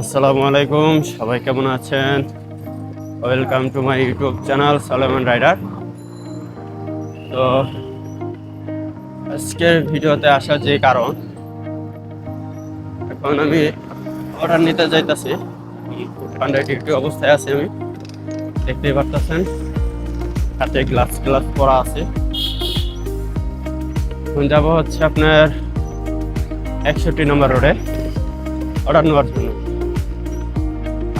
আসসালামু আলাইকুম, সবাই কেমন আছেন? Welcome to my YouTube channel Salman Rider তো, আজকের ভিডিওতে আসার যে কারণ, এখন আমি অর্ডার নিতে যাইতাছি। পান্ডা ডিউটি অবস্থায় আছি আমি। দেখতেই পারতেছেন, হাতে গ্লাস গ্লাস পরা আছে। এখন যাব হচ্ছে আপনার একষট্টি নম্বর রোডে অর্ডার নেওয়ার জন্য।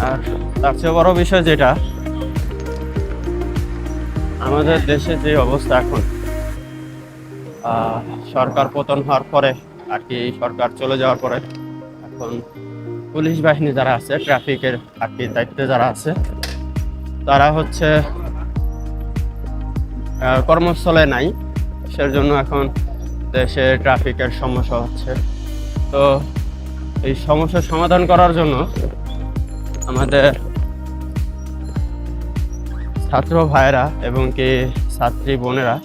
আর তার চেয়ে বড় বিষয় যেটা, আমাদের দেশে যে অবস্থা এখন সরকার পতন হওয়ার পরে আর কি সরকার চলে যাওয়ার পরে, এখন পুলিশ বাহিনী যারা আছে, ট্রাফিকের আর কি দায়িত্বে যারা আছে, তারা হচ্ছে কর্মস্থলে নাই। সেজন্য এখন দেশে ট্রাফিকের সমস্যা হচ্ছে। তো এই সমস্যার সমাধান করার জন্য আমাদের ছাত্র ভাইয়েরা এবং কি ছাত্রী বোনেরা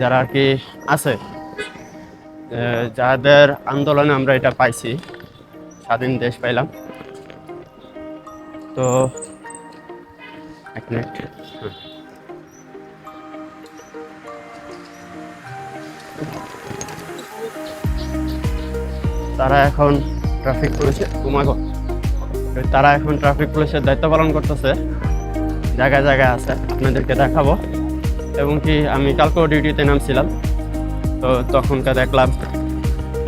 যারা আর কি আছে যাদের আন্দোলনে আমরা এটা পাইছি, স্বাধীন দেশ পাইলাম। তো এক মিনিট। তারা এখন ট্রাফিক করেছে ঘুমাগো তারা এখন ট্রাফিক পুলিশের দায়িত্ব পালন করতেছে। জায়গায় জায়গায় আছে, আপনাদেরকে দেখাবো। এবং কি, আমি কালকেও ডিউটিতে নামছিলাম। তো তখনকার দেখলাম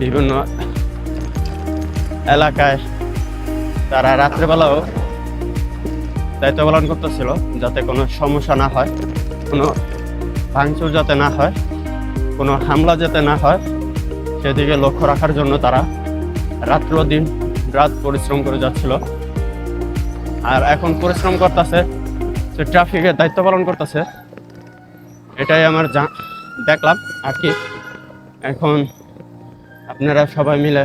বিভিন্ন এলাকায় তারা রাত্রেবেলাও দায়িত্ব পালন করতেছিল, যাতে কোনো সমস্যা না হয়, কোনো ভাঙচুর যাতে না হয়, কোনো হামলা যাতে না হয়, সেদিকে লক্ষ্য রাখার জন্য তারা রাত্র দিন রাত পরিশ্রম করে যাচ্ছিল। আর এখন পরিশ্রম করতেছে, সে ট্রাফিকের দায়িত্ব পালন করতেছে। এটাই আমার জা দেখলাম। আর কি, এখন আপনারা সবাই মিলে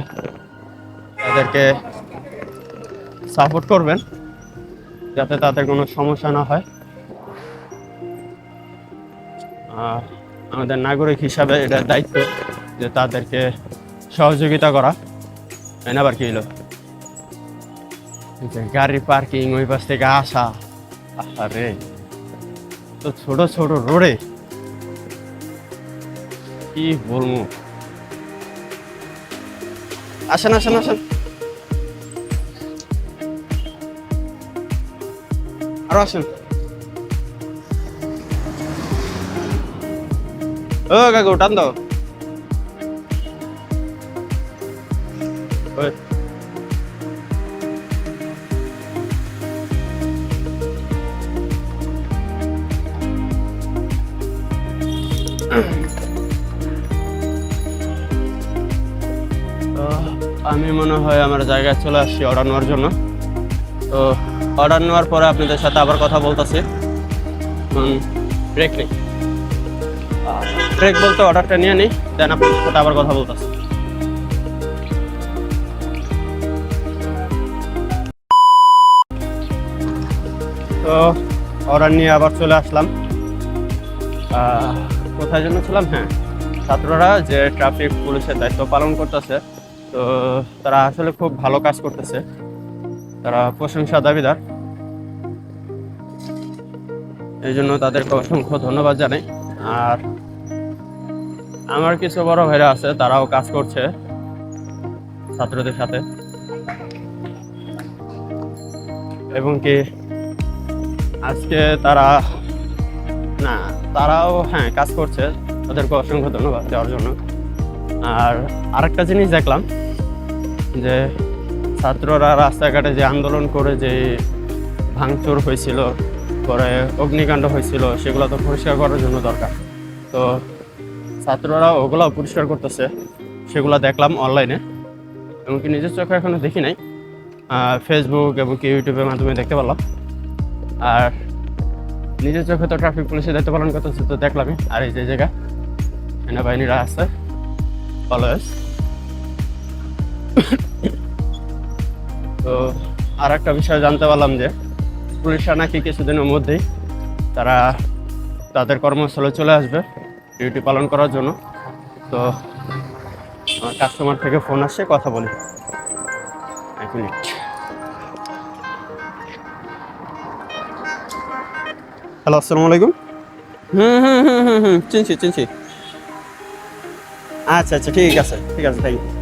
তাদেরকে সাপোর্ট করবেন, যাতে তাদের কোনো সমস্যা না হয়। আর আমাদের নাগরিক হিসাবে এটা দায়িত্ব যে তাদেরকে সহযোগিতা করা। আবার কি হলো যে গাড়ি পার্কিং ওই পাশ থেকে আসা আরে তো ছোট ছোট রোডে কি বলব আসেন আসেন আসেন আরও আসেন ও কাকু টান দাও আমি মনে হয় আমার জায়গায় চলে আসছি অর্ডার নেওয়ার জন্য। তো অর্ডার নেওয়ার পরে আপনাদের সাথে আবার কথা বলতেছি। ব্রেক নেই। ব্রেক বলতে অর্ডারটা নিয়ে নিই দেন আপনাদের সাথে আবার কথা বলতেছি। তো অর্ডার নিয়ে আবার চলে আসলাম। কোথায় জন্য ছিলাম? হ্যাঁ ছাত্ররা যে ট্রাফিক পুলিশের দায়িত্ব পালন করতেছে তো তারা আসলে খুব ভালো কাজ করতেছে। তারা প্রশংসা দাবিদার। এই জন্য তাদেরকে অসংখ্য ধন্যবাদ জানাই। আর আমার কিছু বড় ভাইরা আছে, তারাও কাজ করছে ছাত্রদের সাথে। এবং কি আজকে তারা না, তারাও হ্যাঁ কাজ করছে। তাদেরকে অসংখ্য ধন্যবাদ দেওয়ার জন্য। আর আরেকটা জিনিস দেখলাম যে ছাত্ররা রাস্তাঘাটে যে আন্দোলন করে যে ভাঙচুর হয়েছিল, পরে অগ্নিকাণ্ড হয়েছিল, সেগুলো তো পরিষ্কার করার জন্য দরকার। তো ছাত্ররা ওগুলো পরিষ্কার করতেছে, সেগুলো দেখলাম অনলাইনে এমনকি নিজের চোখে এখনও দেখি নাই। ফেসবুক এবং কি ইউটিউবের মাধ্যমে দেখতে পেলাম আর নিজের চোখে তো ট্রাফিক পুলিশের দায়িত্ব পালন করতেছে, তো দেখলামই। আর এই যে জায়গা, সেনাবাহিনীরা আছে অলওয়েজ তো আর একটা বিষয় জানতে পারলাম যে পুলিশরা নাকি কিছুদিনের মধ্যেই তারা তাদের কর্মস্থলে চলে আসবে ডিউটি পালন করার জন্য। তো কাস্টমার থেকে ফোন আসছে কথা বলি। এক মিনিট হ্যালো আসসালামু আলাইকুম। হুম হুম হুম হুম হুম চিনছি চিনছি। আচ্ছা আচ্ছা ঠিক আছে ঠিক আছে থ্যাংক ইউ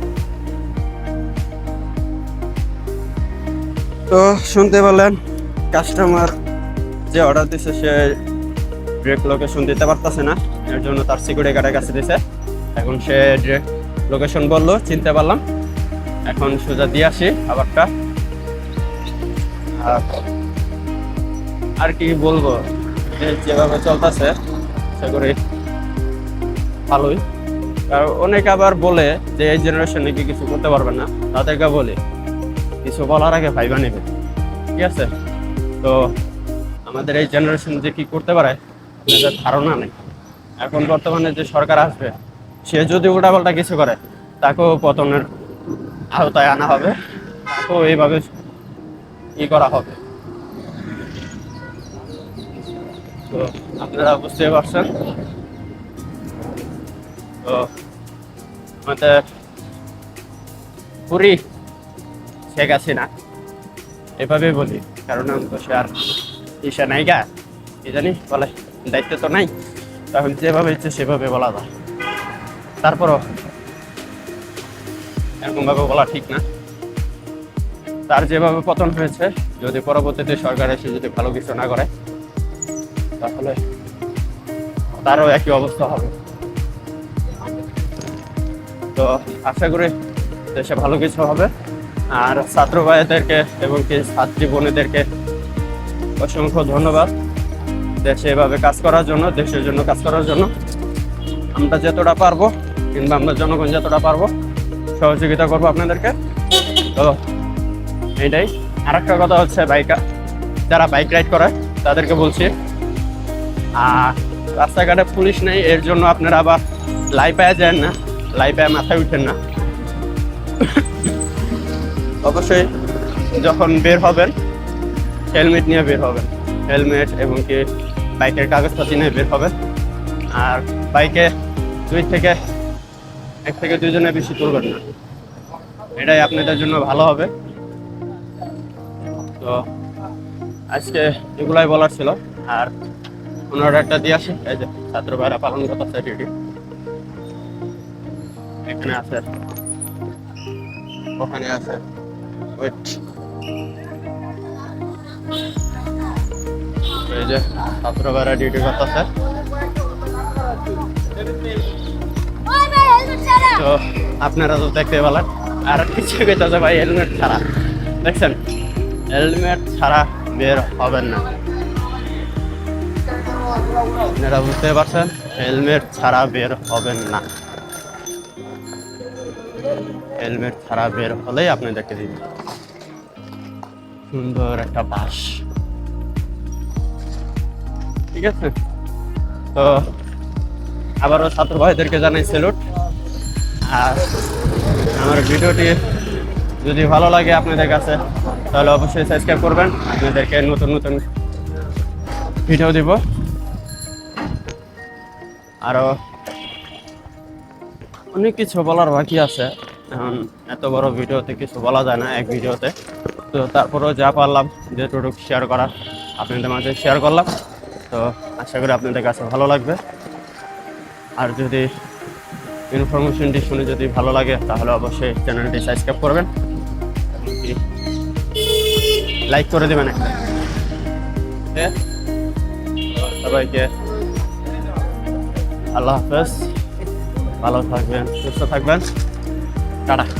তো শুনতে পেলেন কাস্টমার যে অর্ডার দিছে সে ডিরেক্ট লোকেশন দিতে পারতেছে না, এর জন্য তার সিকিউরিটি গার্ডের কাছে দিছে। এখন সে ডিরেক্ট লোকেশন বলল, চিনতে পারলাম। এখন সোজা দিয়ে আসি আবারটা। আর আর কি বলব, যে যেভাবে চলতেছে সেগুলি ভালোই। আর অনেক আবার বলে যে এই জেনারেশন নাকি কিছু করতে পারবে না, তাদেরকে বলে। কিছু বলার আগে ভাইবা নেবে। ঠিক আছে? তো আমাদের এই জেনারেশন যে কি করতে পারে আপনাদের ধারণা নেই। এখন বর্তমানে যে সরকার আসবে, সে যদি উল্টাপাল্টা কিছু করে, তাকেও পতনের আওতায় আনা হবে। তাকেও এইভাবে ই করা হবে। তো আপনারা বুঝতে পারছেন? তো আমাদের পুরী শেখ হাসিনা এভাবেই বলি। কারণ আমি তো সে আর ইসা নাইগা কি জানি বলে দায়িত্ব তো নাই। তখন যেভাবে ইচ্ছে সেভাবে বলা যায়। তারপরও এরকমভাবে বলা ঠিক না। তার যেভাবে পতন হয়েছে যদি পরবর্তীতে সরকার এসে যদি ভালো কিছু না করে তাহলে তারও একই অবস্থা হবে। তো আশা করি দেশে ভালো কিছু হবে। আর ছাত্র ভাইদেরকে এবং কি ছাত্রী বোনেদেরকে অসংখ্য ধন্যবাদ। দেশে এভাবে কাজ করার জন্য, দেশের জন্য কাজ করার জন্য আমরা যতটা পারব কিংবা আমরা জনগণ যতটা পারব সহযোগিতা করব আপনাদেরকে। তো এইটাই। আর একটা কথা হচ্ছে বাইকার যারা বাইক রাইড করে তাদেরকে বলছি আর রাস্তাঘাটে পুলিশ নেই, এর জন্য আপনারা আবার লাইপায় যান না লাইপায় মাথায় উঠেন না। অবশ্যই যখন বের হবেন, হেলমেট নিয়ে বের হবেন। হেলমেট এবং কি বাইকের কাগজপাতি নিয়ে বের হবেন। আর বাইকে দুই থেকে, এক থেকে দুজনে বেশি তুলবেন না। এটাই আপনাদের জন্য ভালো হবে। তো আজকে এগুলাই বলার ছিল। আর ওনার একটা দিয়ে আসি। এই যে ছাত্র ভাইরা পালন করতেছে ডিউটি এখানে আছে। ওখানে আছে। ওয়েট এই যে ছাত্র ডিউটি করতেছে। তো আপনারা তো দেখতে পেলেন। আর কিছু কইতেছে ভাই হেলমেট ছাড়া। দেখছেন? হেলমেট ছাড়া বের হবেন না। আপনারা বুঝতে পারছেন? হেলমেট ছাড়া বের হবেন না। হেলমেট ছাড়া বের হলেই আপনাদেরকে দিবে। সুন্দর একটা বাস ঠিক আছে? তো, আবারও ছাত্র ভাইদেরকে জানাই স্যালুট আর আমার ভিডিওটি যদি ভালো লাগে আপনাদের কাছে, তাহলে অবশ্যই সাবস্ক্রাইব করবেন। আপনাদেরকে নতুন নতুন ভিডিও দিব। আরও অনেক কিছু বলার বাকি আছে। এখন এত বড় ভিডিওতে কিছু বলা যায় না, এক ভিডিওতে। তো তারপরেও যা পারলাম, যে যেটুকু শেয়ার করার আপনাদের মাঝে শেয়ার করলাম। তো আশা করি আপনাদের কাছে ভালো লাগবে। আর যদি ইনফরমেশনটি শুনে যদি ভালো লাগে, তাহলে অবশ্যই চ্যানেলটি সাবস্ক্রাইব করবেন। লাইক করে দেবেন একটা। আছে? সবাইকে আল্লাহ হাফেজ। ভালো থাকবেন, সুস্থ থাকবেন। 炸弹